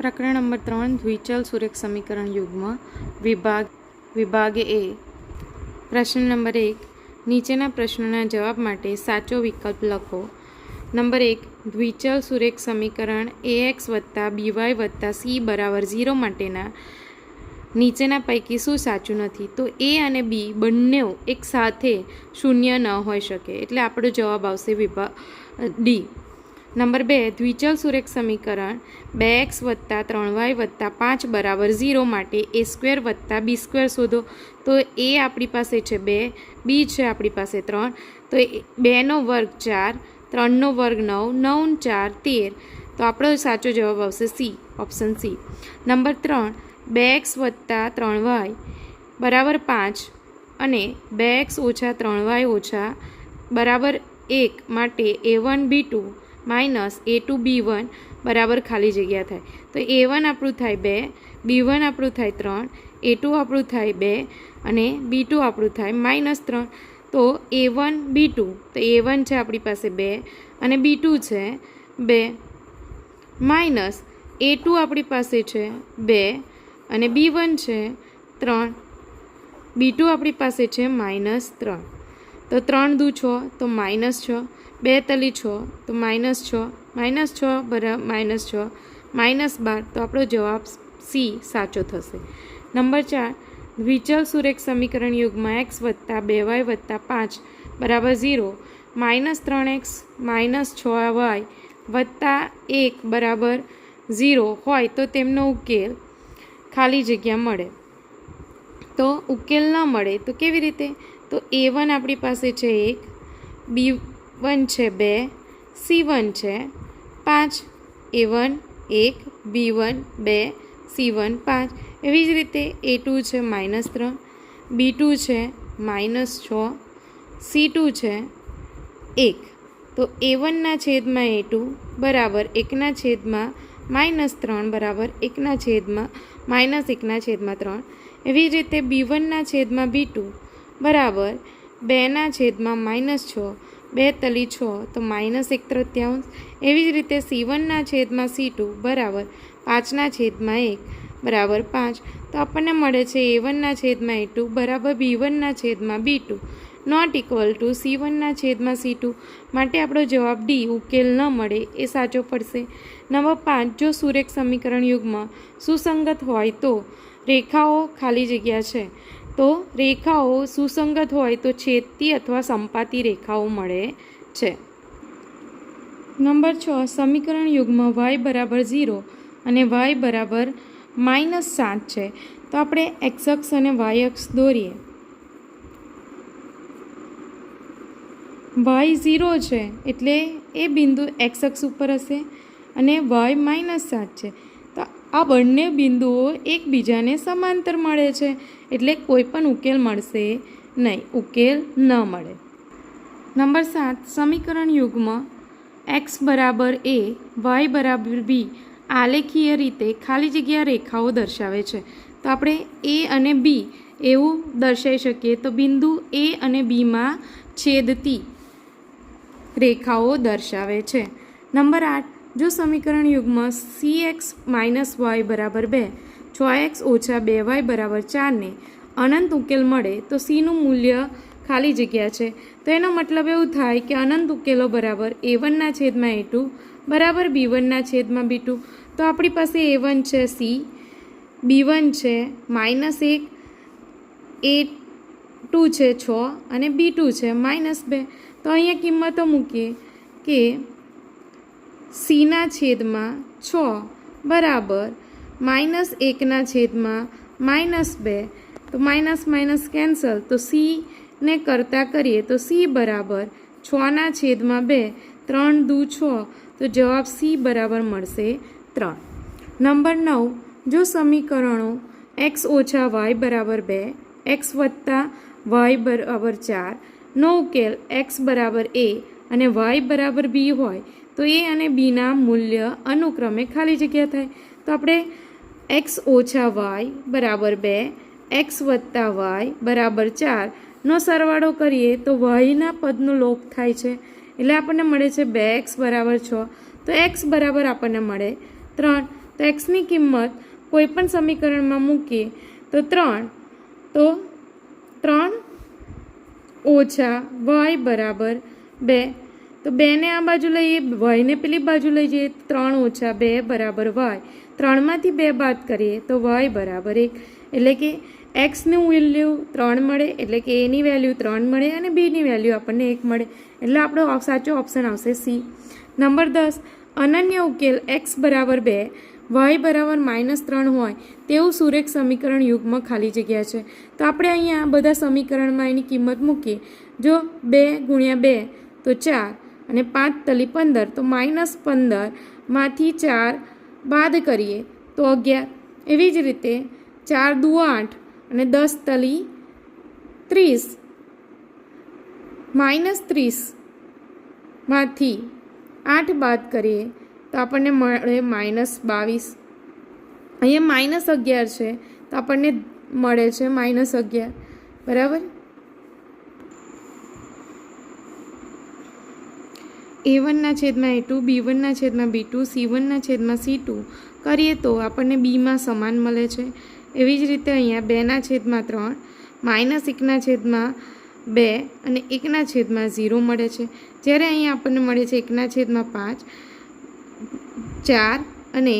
પ્રકરણ નંબર ત્રણ, દ્વિચલ સુરેખ સમીકરણ યુગમાં, વિભાગ વિભાગ એ. પ્રશ્ન નંબર એક, નીચેના પ્રશ્નોના જવાબ માટે સાચો વિકલ્પ લખો. નંબર એક, દ્વિચલ સુરેખ સમીકરણ એ એક્સ વત્તા બીવાય વત્તા સી બરાબર ઝીરો માટેના. નીચેના પૈકી શું સાચું નથી? તો એ અને બી બંને એક સાથે શૂન્ય ન હોઈ શકે. એટલે આપણો જવાબ આવશે વિભાગ ડી નંબર બે, દ્વિચલ સુરેખ સમીકરણ બે એક્સ વત્તા ત્રણ વાય વત્તા પાંચ બરાબર ઝીરો માટે એ સ્ક્વેર વત્તા બી સ્ક્વેર શોધો. તો એ આપણી પાસે છે બે, બી છે આપણી પાસે ત્રણ. તો બેનો વર્ગ ચાર, ત્રણનો વર્ગ નવ નવ ચાર, તેર. તો આપણો સાચો જવાબ આવશે સી, ઓપ્શન સી. નંબર ત્રણ, બે એક્સ વત્તા ત્રણ વાય બરાબર પાંચ અને બે એક્સ ઓછા ત્રણ વાય ઓછા બરાબર એક માટે A one B two. Minus A two B one બરાબર ખાલી જગ્યા થાય. તો એ વન આપણું થાય બે, બી વન આપણું થાય ત્રણ, એ ટુ આપણું થાય બે અને બી ટુ આપણું થાય માઇનસ ત્રણ. તો એ વન બી ટુ, તો એ વન છે આપણી પાસે બે અને બી ટુ છે બે. માઇનસ એ ટુ આપણી પાસે છે બે અને બી વન છે ત્રણ. બી ટુ આપણી પાસે છે માઇનસ ત્રણ. તો ત્રણ દુ છો, તો માઇનસ છ. બે તલી છો, તો માઇનસ છ. માઇનસ છ બરાબર માઇનસ છ. માઇનસ બાર, તો આપણો જવાબ સી સાચો થશે. નંબર ચાર, દ્વિચલ સુરેખ સમીકરણ યુગમાં એક્સ વત્તા બે વાય વત્તા પાંચ બરાબર ઝીરો. માઇનસ ત્રણ એક્સ, માઇનસ છ વાય વત્તા એક બરાબર ઝીરો હોય તો તેમનો ઉકેલ ખાલી જગ્યા મળે. તો ઉકેલ ન મળે તો કેવી રીતે? તો એ વન આપણી પાસે છે એક બી વન છે બે સી વન છે પાંચ એ વન એક બી વન બે સી વન પાંચ. એવી જ રીતે એ ટુ છે માઇનસ ત્રણ બી ટુ છે માઇનસ છ સી ટુ છે એક. તો એ વનના છેદમાં એ ટુ બરાબર એકના છેદમાં માઇનસ ત્રણ બરાબર એકના છેદમાં માઇનસ એકના છેદમાં ત્રણ. એવી જ રીતે બી વનના છેદમાં બી ટુ બરાબર. બેના છેદમાં માઇનસ છ. બે તલી છ, તો માઇનસ એક તૃત્યાંશ. એવી જ રીતે સી વનના છેદમાં સી ટુ, બરાબર. પાંચના છેદમાં એક, બરાબર પાંચ. તો આપણને મળે છે એ વનના છેદમાં એ ટુ, બરાબર બી વનના છેદમાં B two. Not equal to C વનના છેદમાં સી ટુ. માટે આપણો જવાબ ડી, ઉકેલ ન મળે, એ સાચો પડશે. નંબર પાંચ, જો સુરેખ સમીકરણ યુગમાં સુસંગત હોય તો. રેખાઓ ખાલી જગ્યા છે. તો રેખાઓ સુસંગત હોય તો છેદતી અથવા સંપાતી રેખાઓ મળે છે. નંબર છ, સમીકરણ યુગમાં વાય બરાબર ઝીરો અને વાય બરાબર માઇનસ સાત છે. તો આપણે એક્સ અક્ષ અને વાય અક્ષ દોરીએ. વાય ઝીરો છે એટલે એ બિંદુ એક્સ અક્ષ ઉપર હશે અને વાય માઇનસ સાત છે. આ બંને બિંદુઓ એકબીજાને સમાંતર મળે છે, એટલે કોઈ પણ ઉકેલ મળશે નહીં, ઉકેલ ન મળે. નંબર સાત, સમીકરણ યુગમાં. એક્સ બરાબર એ વાય બરાબર બી આલેખીય રીતે ખાલી જગ્યા રેખાઓ દર્શાવે છે. તો આપણે એ અને બી એવું દર્શાવી શકીએ. તો બિંદુ એ અને બીમાં છેદતી રેખાઓ દર્શાવે છે. નંબર આઠ જો સમીકરણ યુગમાં સી એક્સ માઇનસ વાય બરાબર બે છ એક્સ ઓછા બે વાય બરાબર ચારને અનંત ઉકેલ મળે, તો સીનું મૂલ્ય ખાલી જગ્યા છે. તો એનો મતલબ એવું થાય કે અનંત ઉકેલો બરાબર એ વનના છેદમાં એ ટુ બરાબર બી વનના છેદમાં બી ટુ તો આપણી પાસે એ વન છે સી બી વન છે માઇનસ એક એ ટુ છે, છ, અને બી ટુ છે માઇનસ બે. તો અહીંયા કિંમતો મૂકીએ કે સીના છેદમાં છ બરાબર માઇનસ એકના છેદમાં માઇનસ બે. તો માઇનસ માઇનસ કેન્સલ. તો સીને કરતાં કરીએ તો સી બરાબર છના છેદમાં બે. ત્રણ દુ છ. તો જવાબ સી બરાબર મળશે ત્રણ. નંબર નવ. જો સમીકરણો એક્સ ઓછા વાય બરાબર બે, એક્સ વત્તા વાય બરાબર ચાર નો ઉકેલ એક્સ બરાબર એ અને વાય બરાબર બી હોય તો એ અને બીના મૂલ્ય અનુક્રમે ખાલી જગ્યા થાય. તો આપણે એક્સ ઓછા વાય બરાબર બે એક્સ વત્તા વાય બરાબર ચારનો સરવાળો કરીએ તો વાયના પદનો લોપ થાય છે. એટલે આપણને મળે છે બે એક્સ બરાબર છ. તો એક્સ બરાબર આપણને મળે ત્રણ. તો એક્સની કિંમત કોઈપણ સમીકરણમાં મૂકીએ તો ત્રણ. તો ત્રણ ઓછા વાય બરાબર બે. તો બેને આ બાજુ લઈએ, વાયને પેલી બાજુ લઈ જઈએ ત્રણ ઓછા બે બરાબર વાય. ત્રણમાંથી બે બાદ કરીએ તો વાય બરાબર એક. એટલે કે એક્સનું વેલ્યુ ત્રણ મળે, એટલે કે એની વેલ્યુ ત્રણ મળે અને બીની વેલ્યુ આપણને એક મળે. એટલે આપણો સાચો ઓપ્શન આવશે સી. નંબર દસ, અનન્ય ઉકેલ એક્સ બરાબર બે, વાય બરાબર માઇનસ ત્રણ હોય, તેવું સુરેખ સમીકરણ યુગમાં ખાલી જગ્યા છે. તો આપણે અહીંયા બધા સમીકરણમાં એની કિંમત મૂકીએ. જો બે ગુણ્યા બે, તો ચાર. અને પાંચ તલી પંદર, તો માઇનસ પંદરમાંથી ચાર બાદ કરીએ તો અગિયાર. એવી જ રીતે ચાર દુ આઠ અને દસ તલી ત્રીસ. માઇનસ ત્રીસમાંથી આઠ બાદ કરીએ તો આપણને મળે માઇનસ બાવીસ. અહીંયા માઇનસ અગિયાર છે, તો આપણને મળે છે માઇનસ અગિયાર. બરાબર? એ વનના છેદમાં એ ટુ બી વનના છેદમાં બી ટુ સી વનના છેદમાં સી ટુ કરીએ તો આપણને બીમાં સમાન મળે છે. એવી જ રીતે અહીંયા બેના છેદમાં ત્રણ, માઇનસ એકના છેદમાં બે અને એકના છેદમાં ઝીરો મળે છે. જ્યારે અહીંયા આપણને મળે છે એકના છેદમાં પાંચ, ચાર અને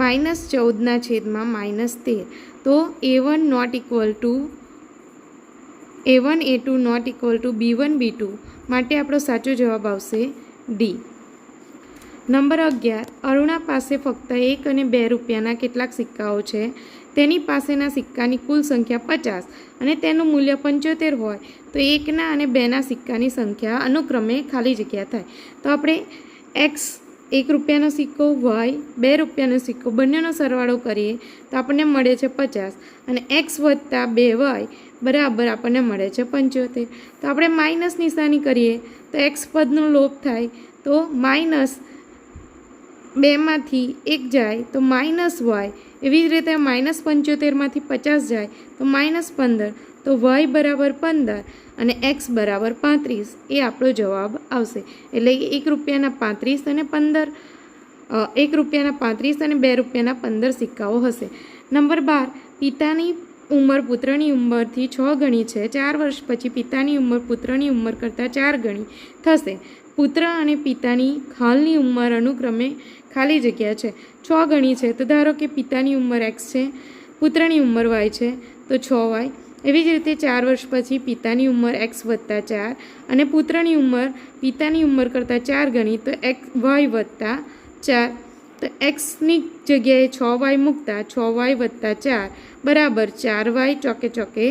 માઇનસ ચૌદના છેદમાં માઇનસ તેર. તો A one not equal to A one A two not equal to B one B two માટે આપણો સાચો જવાબ આવશે ડી. નંબર અગિયાર. અરુણા પાસે ફક્ત એક અને બે રૂપિયાના કેટલાક સિક્કાઓ છે. તેની પાસેના સિક્કાની કુલ સંખ્યા પચાસ અને તેનું મૂલ્ય પંચોતેર હોય તો એકના અને બેના સિક્કાની સંખ્યા અનુક્રમે ખાલી જગ્યા થાય. તો આપણે એક્સ એક રૂપિયાનો સિક્કો વાય બે રૂપિયાનો સિક્કો, બંનેનો સરવાળો કરીએ તો આપણને મળે છે પચાસ. અને એક્સ વત્તા બે વાય બરાબર આપણને મળે છે પંચોતેર. તો આપણે માઇનસ નિશાની કરીએ તો એક્સ પદનો લોપ થાય તો માઇનસ બેમાંથી એક જાય તો માઇનસ વાય. એવી જ રીતે માઇનસ પંચોતેરમાંથી પચાસ જાય તો માઇનસ પંદર. તો વાય બરાબર પંદર. અને એક્સ બરાબર પાંત્રીસ એ આપણો જવાબ આવશે. એટલે એક રૂપિયાના પાંત્રીસ અને પંદર એક રૂપિયાના પાંત્રીસ અને બે રૂપિયાના પંદર સિક્કાઓ હશે. નંબર બાર, પિતાની ઉંમર પુત્રની ઉંમરથી છ ગણી છે. ચાર વર્ષ પછી પિતાની ઉંમર પુત્રની ઉંમર કરતાં ચાર ગણી થશે. પુત્ર અને પિતાની હાલની ઉંમર અનુક્રમે ખાલી જગ્યા છે. છ ગણી છે. તો ધારો કે પિતાની ઉંમર એક્સ છે, પુત્રની ઉંમર વાય છે, તો છ વાય એવી જ રીતે ચાર વર્ષ પછી પિતાની ઉંમર એક્સ વત્તા ચાર અને પુત્રની ઉંમર પિતાની ઉંમર કરતાં ચાર ગણી તો એક્સ વાય વત્તા ચાર. તો એક્સની જગ્યાએ છ વાય મૂકતા છ વાય વત્તા ચાર બરાબર ચાર વાય ચોકે ચોકે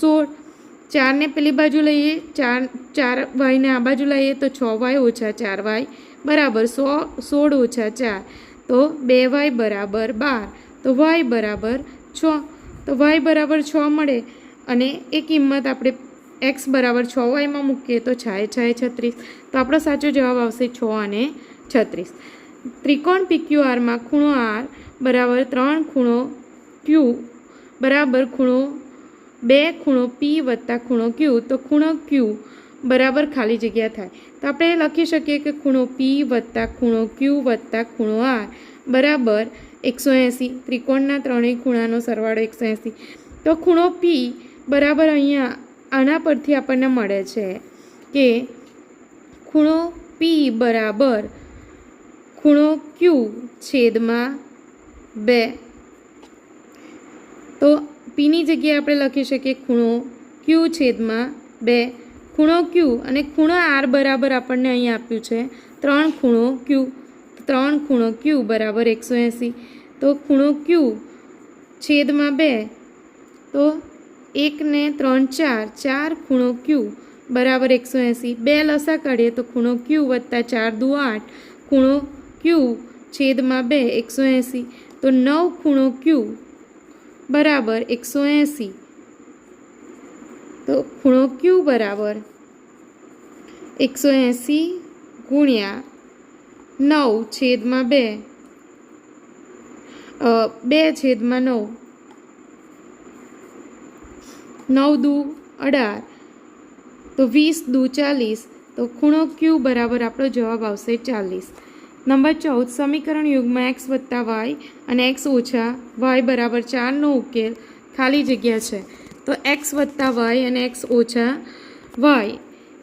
સોળ. ચારને પેલી બાજુ લઈએ, ચાર ચાર વાયને આ બાજુ લઈએ તો છ વાય ઓછા ચાર વાય બરાબર સો, સોળ ઓછા ચાર. તો બે વાય બરાબર બાર. તો વાય બરાબર છ. તો વાય બરાબર છ મળે. અને એ કિંમત આપણે એક્સ બરાબર છ વાયમાં મૂકીએ તો છાએ છાએ છત્રીસ. તો આપણો સાચો જવાબ આવશે છ અને છત્રીસ. ત્રિકોણ પીક્યુઆરમાં ખૂણો આર બરાબર ત્રણ ખૂણો ક્યુ બરાબર ખૂણો બે ખૂણો પી વત્તા ખૂણો ક્યુ. તો ખૂણો ક્યુ બરાબર ખાલી જગ્યા થાય. તો આપણે લખી શકીએ કે ખૂણો પી વત્તા ખૂણો ક્યુ વત્તા ખૂણો આર બરાબર એકસો એંસી. ત્રિકોણના ત્રણેય ખૂણાનો સરવાળો એકસો એંસી. તો ખૂણો પી બરાબર અહીંયા આના પરથી આપણને મળે છે કે ખૂણો પી બરાબર ખૂણો ક્યુ છેદમાં બે. તો પીની જગ્યાએ આપણે લખી શકીએ ખૂણો ક્યુ છેદમાં બે. ખૂણો ક્યુ અને ખૂણો આર બરાબર આપણને અહીં આપ્યું છે ત્રણ ખૂણો ક્યુ ત્રણ ખૂણો ક્યુ બરાબર એકસો એંસી. તો ખૂણો ક્યુ છેદમાં બે. તો એક ને ત્રણ ચાર ચાર ખૂણો ક્યુ બરાબર એકસો એંસી. બે લસા કાઢીએ તો ખૂણો ક્યુ વત્તા ચાર દુ આઠ. ખૂણો ક્યુ છેદમાં બે, એકસો એંસી. તો નવ ખૂણો ક્યુ બરાબર એકસો એંસી. તો ખૂણો ક્યુ બરાબર એકસો એંસી ગુણ્યા નવ છેદમાં બે. બે છેદમાં નવ. નવ દુ અઢાર. તો વીસ દુ ચાલીસ. તો ખૂણો ક્યુ બરાબર આપણો જવાબ આવશે ચાલીસ. નંબર ચૌદ, સમીકરણ યુગમાં એક્સ વત્તા વાય અને એક્સ ઓછા વાય બરાબર ચારનો ઉકેલ ખાલી જગ્યા છે. તો એક્સ વત્તા વાય અને એક્સ ઓછા વાય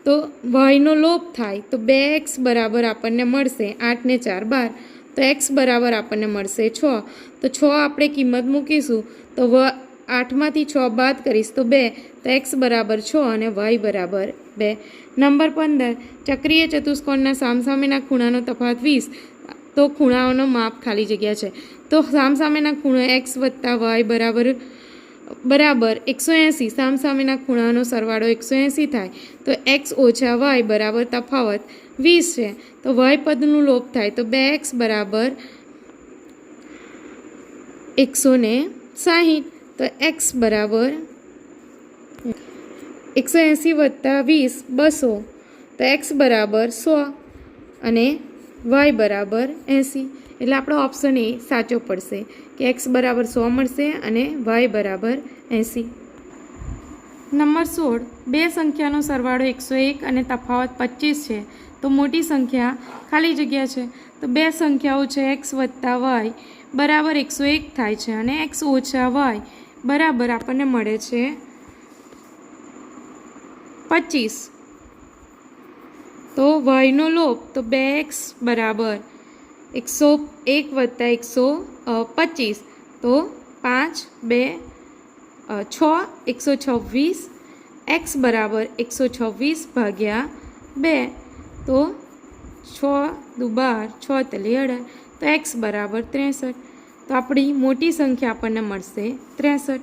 તો વાયનો લોપ થાય તો બે એક્સ બરાબર આપણને મળશે આઠ ને ચાર બાર. તો એક્સ બરાબર આપણને મળશે છ. તો છ આપણે કિંમત મૂકીશું તો વ આઠમાંથી છ બાદ કરીશ તો બે. તો એક્સ બરાબર છ અને વાય બરાબર બે. નંબર પંદર. ચક્રીય ચતુષ્કોણના સામસામેના ખૂણાનો તફાત વીસ. તો ખૂણાઓનો માપ ખાલી જગ્યા છે. તો સામસામેના ખૂણો એક્સ વત્તા વાય બરાબર બરાબર એકસો એંસી. સામસામેના ખૂણાનો સરવાળો એકસો એંસી થાય. તો એક્સ ઓછા વાય બરાબર તફાવત વીસ છે. તો વાય પદનું લોપ થાય તો બે એક્સ બરાબર એકસો ને સાહીઠ. તો એક્સ બરાબર એકસો એંસી વત્તા વીસ બસો. તો એક્સ બરાબર સો અને વાય બરાબર એંસી. એટલે આપણો ઓપ્શન એ સાચો પડશે કે એક્સ બરાબર સો મળશે અને વાય બરાબર એંસી. નંબર સોળ. બે સંખ્યાનો સરવાળો એકસો એક અને તફાવત પચીસ છે. તો મોટી સંખ્યા ખાલી જગ્યા છે. તો બે સંખ્યાઓ છે એક્સ વત્તા વાય બરાબર એકસો એક થાય છે અને એક્સ ઓછા વાય બરાબર આપણને મળે છે. પચીસ. તો વાયનો લોપ તો બે એક્સ બરાબર. એકસો એક વત્તા એકસો પચીસ. તો પાંચ, બે છ, એકસો છવ્વીસ. એક્સ બરાબર એકસો છવ્વીસ ભાગ્યા બે. તો છ દુ બાર, છ તલી અઢાર. તો એક્સ બરાબર ત્રેસઠ. તો આપણી મોટી સંખ્યા આપણને મળશે ત્રેસઠ.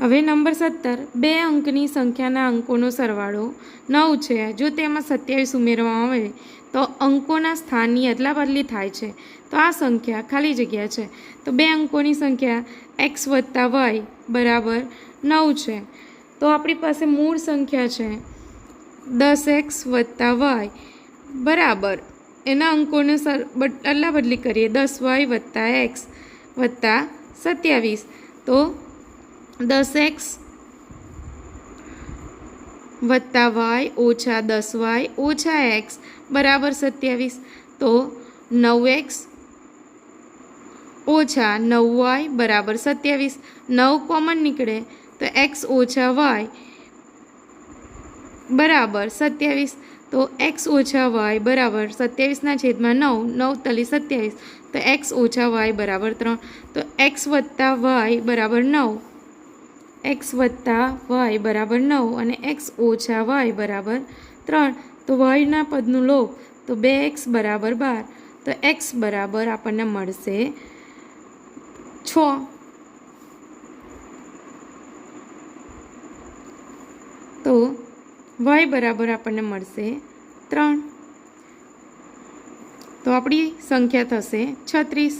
હવે નંબર સત્તર, બે અંકની સંખ્યાના અંકોનો સરવાળો નવ છે. જો તેમાં સત્યાવીસ ઉમેરવામાં આવે, તો અંકોના સ્થાનની અદલા બદલી થાય છે. તો આ સંખ્યા ખાલી જગ્યા છે. તો બે અંકોની સંખ્યા એક્સ વત્તા વાય બરાબર નવ છે. તો આપણી પાસે મૂળ સંખ્યા છે દસ એક્સ વત્તા વાય બરાબર. એના અંકોને સર અદલા બદલી કરીએ. દસ વાય વત્તા એક્સ વત્તા સત્યાવીસ. તો દસ એક્સ વત્તા વાય ઓછા દસ વાય ઓછા એક્સ બરાબર સત્યાવીસ. તો નવ એક્સ ઓછા નવ વાય બરાબર સત્યાવીસ. નવ કોમન નીકળે તો એક્સ ઓછા વાય બરાબર સત્યાવીસ. તો એક્સ ઓછા વાય બરાબર સત્યાવીસના છેદમાં નવ નવ તલી સત્યાવીસ. તો એક્સ ઓછા વાય બરાબર ત્રણ. તો એક્સ વત્તા વાય બરાબર નવ. એક્સ વત્તા વાય બરાબર નવ અને એક્સ ઓછા વાય બરાબર ત્રણ. તો વાયના પદનું લો તો બે એક્સ બરાબર બાર. તો એક્સ બરાબર આપણને મળશે છ. તો વાય બરાબર આપણને મળશે ત્રણ. તો આપણી સંખ્યા થશે છત્રીસ.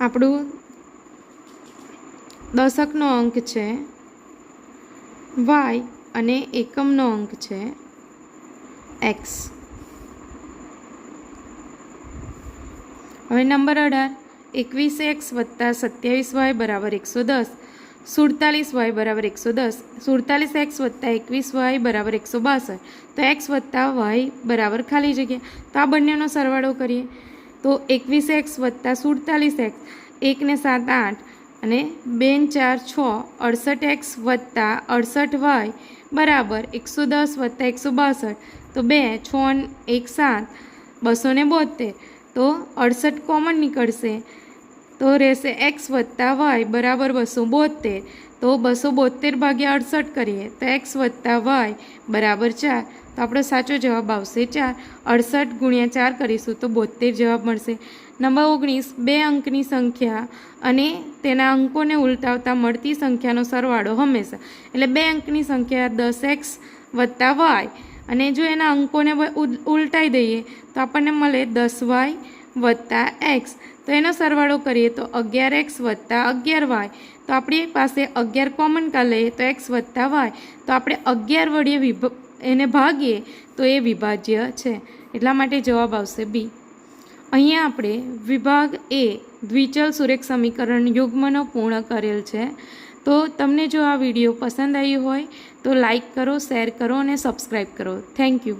આપણું દશકનો અંક છે વાય અને એકમનો અંક છે એક્સ હવે નંબર અઢાર. એકવીસ એક્સ વત્તા સત્યાવીસ વાય બરાબર એકસો દસ. સુડતાલીસ વાય બરાબર એકસો દસ. સુડતાલીસ એક્સ વત્તા એકવીસ વાય બરાબર એકસો બાસઠ. તો એક્સ વત્તા વાય બરાબર ખાલી જગ્યા. તો આ બંનેનો સરવાળો કરીએ. તો એકવીસ એક્સ વત્તા સુડતાલીસ એક્સ. એકને સાત આઠ. અને બેન ચાર છ અડસઠ એક્સ વત્તા અડસઠ વાય બરાબર એકસો દસ વત્તા એકસો બાસઠ. તો બે છ એક સાત. બસો ને બોતેર તો અડસઠ કોમન નીકળશે. તો રહેશે એક્સ વત્તા વાય બરાબર બસો બોતેર તો બસો બોતેર ભાગ્યા અડસઠ કરીએ તો એક્સ વત્તા વાય બરાબર ચાર. તો આપણો સાચો જવાબ આવશે ચાર. અડસઠ ગુણ્યા ચાર કરીશું તો બોતેર જવાબ મળશે. નંબર ઓગણીસ, બે અંકની સંખ્યા અને તેના અંકોને ઉલટાવતા મળતી સંખ્યાનો સરવાળો હંમેશા. એટલે બે અંકની સંખ્યા દસ એક્સ વત્તા વાય અને જો એના અંકોને ઉલટાઈ દઈએ, તો આપણને મળે દસ વાય વત્તા એક્સ. તો એનો સરવાળો કરીએ તો અગિયાર એક્સ વત્તા અગિયાર વાય. તો આપણી પાસે અગિયાર કોમન કા લઈએ તો એક્સ વત્તા વાય. તો આપણે અગિયાર વડે વિભ એને ભાગીએ તો એ વિભાજ્ય છે. એટલા માટે જવાબ આવશે બી. અહીંયા આપણે વિભાગ એ દ્વિચલ સુરેખ સમીકરણ યુગ્મનો પૂર્ણ કરેલ છે. તો તમને જો આ વીડિયો પસંદ આવ્યો હોય તો લાઈક કરો શેર કરો અને સબસ્ક્રાઈબ કરો. Thank you.